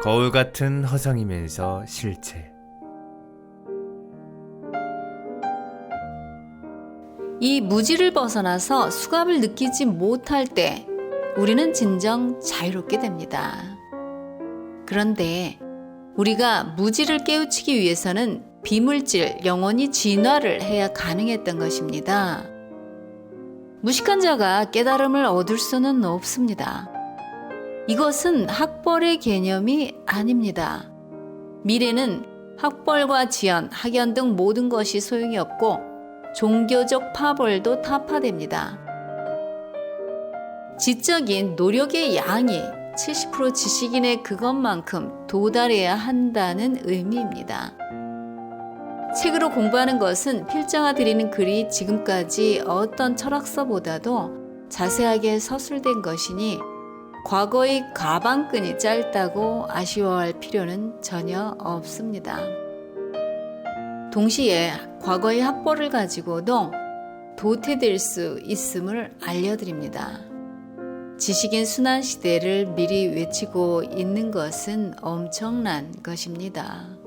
거울 같은 허상이면서 실체. 이 무지를 벗어나서 수갑을 느끼지 못할 때 우리는 진정 자유롭게 됩니다. 그런데 우리가 무지를 깨우치기 위해서는 비물질, 영원히 진화를 해야 가능했던 것입니다. 무식한 자가 깨달음을 얻을 수는 없습니다. 이것은 학벌의 개념이 아닙니다. 미래는 학벌과 지연, 학연 등 모든 것이 소용이 없고 종교적 파벌도 타파됩니다. 지적인 노력의 양이 70% 지식인의 그것만큼 도달해야 한다는 의미입니다. 책으로 공부하는 것은 필자가 드리는 글이 지금까지 어떤 철학서보다도 자세하게 서술된 것이니 과거의 가방끈이 짧다고 아쉬워할 필요는 전혀 없습니다. 동시에 과거의 학벌을 가지고도 도태될 수 있음을 알려드립니다. 지식인 순환 시대를 미리 외치고 있는 것은 엄청난 것입니다.